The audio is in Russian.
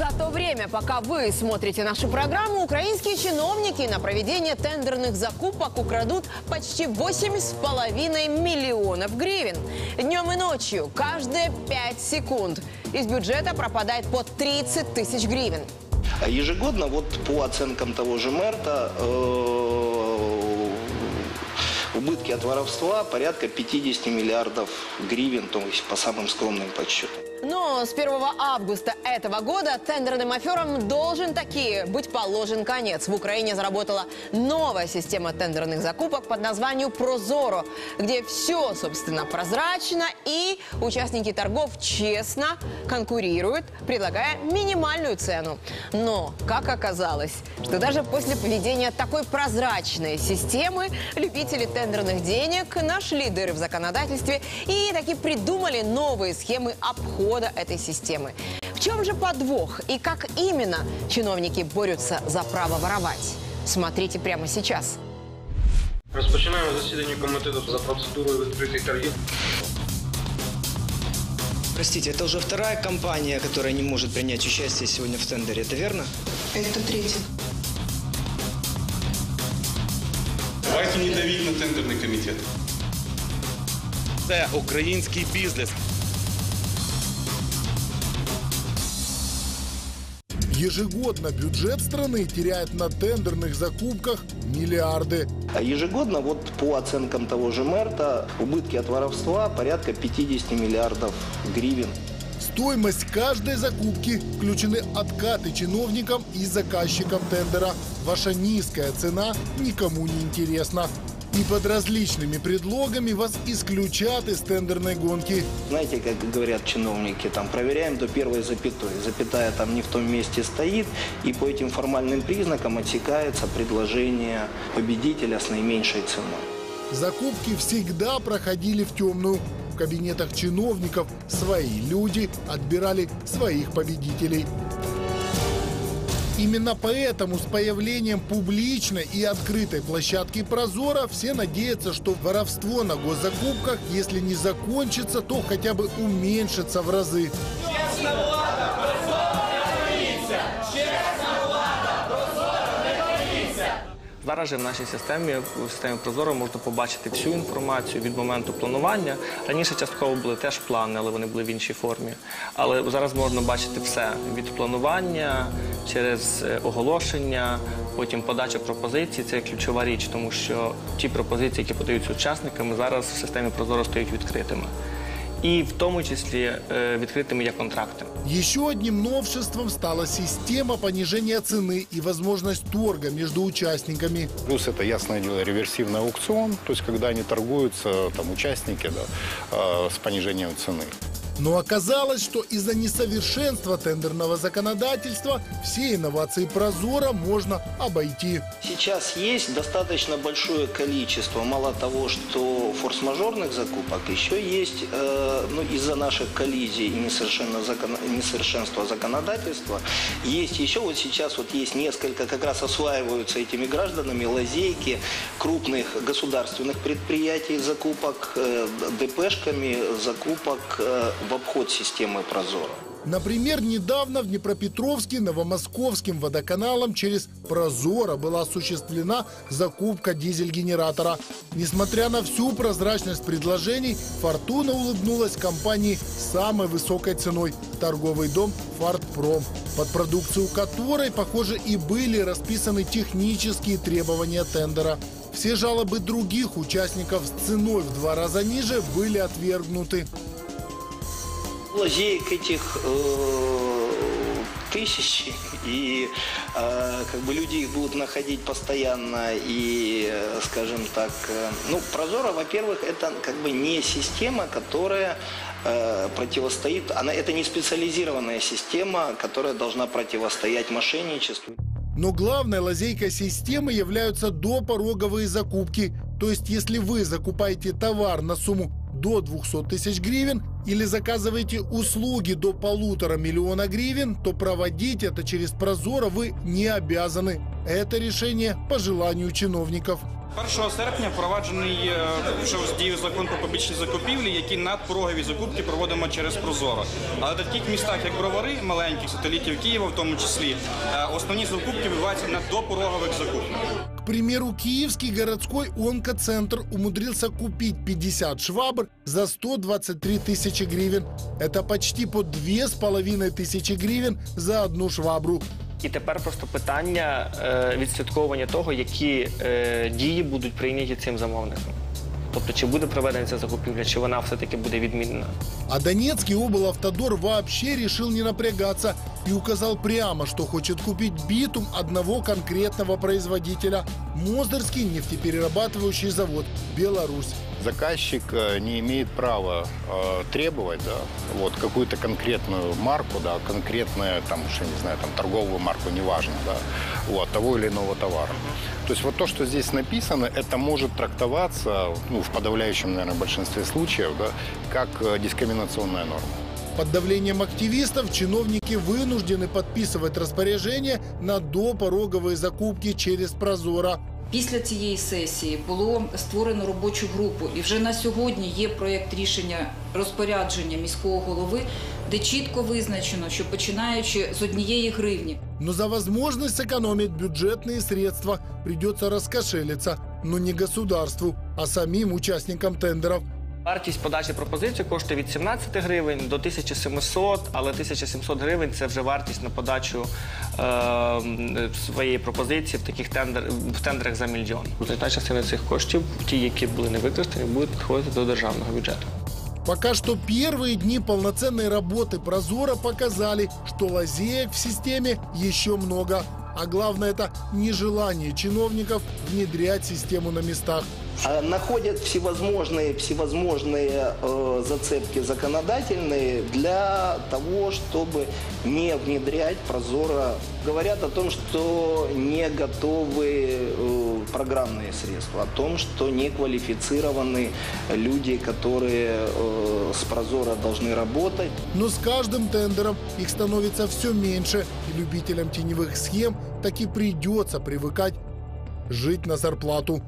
За то время, пока вы смотрите нашу программу, украинские чиновники на проведение тендерных закупок украдут почти 8,5 миллионов гривен. Днем и ночью, каждые 5 секунд, из бюджета пропадает по 30 тысяч гривен. А Ежегодно, вот по оценкам того же Мерта, э, убытки от воровства порядка 50 миллиардов гривен, то есть по самым скромным подсчетам. Но с 1 августа этого года тендерным аферам должен таки быть положен конец. В Украине заработала новая система тендерных закупок под названием «Прозоро», где все, собственно, прозрачно и участники торгов честно конкурируют, предлагая минимальную цену. Но, как оказалось, что даже после поведения такой прозрачной системы любители тендерных денег нашли дыры в законодательстве и таки придумали новые схемы обхода этой системы. В чем же подвох и как именно чиновники борются за право воровать? Смотрите прямо сейчас. Розпочинаємо засідання комітету за процедурою відкритих торгів. Простите, это уже вторая компания, которая не может принять участие сегодня в тендере, это верно? Это третий. Давайте не давить на тендерний комітет. Це український бізнес. Ежегодно бюджет страны теряет на тендерных закупках миллиарды. А ежегодно, вот по оценкам того же Мерта, убытки от воровства порядка 50 миллиардов гривен. Стоимость каждой закупки включены откаты чиновникам и заказчикам тендера. Ваша низкая цена никому не интересна. И под различными предлогами вас исключат из тендерной гонки. Знаете, как говорят чиновники, там проверяем до первой запятой. Запятая там не в том месте стоит, и по этим формальным признакам отсекается предложение победителя с наименьшей ценой. Закупки всегда проходили в темную. В кабинетах чиновников свои люди отбирали своих победителей. Именно поэтому с появлением публичной и открытой площадки Прозора все надеются, что воровство на госзакупках, если не закончится, то хотя бы уменьшится в разы. Зараз же в нашій системі, в системі Прозоро, можна побачити всю інформацію від моменту планування. Раніше частково були теж плани, але вони були в іншій формі. Але зараз можна бачити все від планування через е, оголошення, потім подача пропозицій. Це ключова річ, тому що ті пропозиції, які подаються учасниками, зараз в системі Прозоро стають відкритими. І в тому числі е, відкритими є контракти. Еще одним новшеством стала система понижения цены и возможность торга между участниками. Плюс это, ясное дело, реверсивный аукцион, то есть когда они торгуются, там, участники, да, э, с понижением цены. Но оказалось, что из-за несовершенства тендерного законодательства все инновации Прозора можно обойти. Сейчас есть достаточно большое количество, мало того, что форс-мажорных закупок, еще есть, э, ну, из-за наших коллизий и несовершенно закон- несовершенства законодательства, есть еще вот сейчас вот есть несколько, как раз осваиваются этими гражданами лазейки крупных государственных предприятий закупок, э, ДПшками закупок э, в обход системы Прозора. Например, недавно в Днепропетровске новомосковским водоканалом через Прозоро была осуществлена закупка дизель-генератора. Несмотря на всю прозрачность предложений, Фортуна улыбнулась компании самой высокой ценой – торговый дом «Фартпром», под продукцию которой, похоже, и были расписаны технические требования тендера. Все жалобы других участников с ценой в два раза ниже были отвергнуты. Лазеек этих э, тысячи, и э, как бы люди их будут находить постоянно, и, э, скажем так, э, ну, Прозора, во-первых, это как бы не система, которая э, противостоит, она, это не специализированная система, которая должна противостоять мошенничеству. Но главной лазейкой системы являются допороговые закупки. То есть, если вы закупаете товар на сумму до 200 тысяч гривен или заказываете услуги до полутора миллиона гривен, то проводить это через Прозоро вы не обязаны. Это решение по желанию чиновников. 1 серпня впроваджений е, пішов з дію закон про публічні закупівлі, які надпорогові закупки проводимо через Прозоро. Але в таких містах, як Бровари, маленьких сателітів Києва, в тому числі, е, основні закупки відбуваються на допорогових закупках. К примеру, Киевский городской онкоцентр умудрился купить 50 швабр за 123 тысячи гривен. Это почти по две с половиной тысячи гривен за одну швабру. І тепер просто питання е, відслідковування того, які е, дії будуть прийняті цим замовником. Тобто, чи буде проведена ця закупівля, чи вона все-таки буде відмінена. А Донецкий облавтодор вообще решил не напрягаться и указал прямо, что хочет купить битум одного конкретного производителя – Мозырский нефтеперерабатывающий завод «Беларусь». Заказчик э, не имеет права э, требовать да, вот, какую-то конкретную марку, да, конкретную, там, я не знаю, там, торговую марку, неважно, да, вот, того или иного товара. То есть вот то, что здесь написано, это может трактоваться ну, в подавляющем, наверное, большинстве случаев да, как э, дискриминационная норма. Под давлением активистов чиновники вынуждены подписывать распоряжение на допороговые закупки через Прозоро. Після цієї сесії було створено робочу групу, і вже на сьогодні є проєкт рішення розпорядження міського голови, де чітко визначено, що починаючи з однієї гривні Но за возможность сэкономить бюджетные средства придется раскошелиться, но не государству, а самим участникам тендеров. Вартість подачі пропозиції коштує від 17 гривень до 1700, але 1700 гривень це вже вартість на подачу е, м, своєї пропозиції в таких тендер, в тендерах за мільйон. Значна частина цих коштів, ті, які були не використані, будуть підходити до державного бюджету. Пока что первые дни полноценной работы Прозора показали, что лазеек в системе еще много. А главное это нежелание чиновников внедрять систему на местах. А находят всевозможные, всевозможные э, зацепки законодательные для того, чтобы не внедрять прозоро. Говорят о том, что не готовы э, программные средства, о том, что не квалифицированы люди, которые э, с прозоро должны работать. Но с каждым тендером их становится все меньше, и любителям теневых схем таки придется привыкать жить на зарплату.